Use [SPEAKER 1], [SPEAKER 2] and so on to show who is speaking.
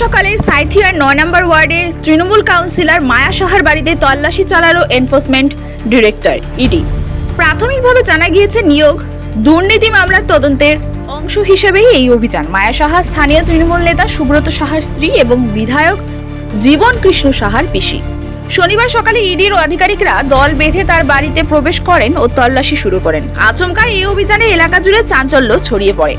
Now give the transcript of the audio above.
[SPEAKER 1] সকালে সাইথিয়ার নয় নম্বর ওয়ার্ডের তৃণমূল কাউন্সিলর মায়া সাহার বাড়িতে তল্লাশি চালালো এনফোর্সমেন্ট ডিরেক্টর ইডি। প্রাথমিকভাবে জানা গিয়েছে, নিয়োগ, দুর্নীতি মামলার তদন্তের অংশ হিসেবেই এই অভিযান। মায়া সাহা, স্থানীয় তৃণমূল নেতা সুব্রত সাহার স্ত্রী এবং বিধায়ক জীবন কৃষ্ণ সাহার পিসি। শনিবার সকালে ইডির আধিকারিকরা দল বেঁধে তার বাড়িতে প্রবেশ করেন ও তল্লাশি শুরু করেন। আচমকা এই অভিযানে এলাকা জুড়ে চাঞ্চল্য ছড়িয়ে পড়ে।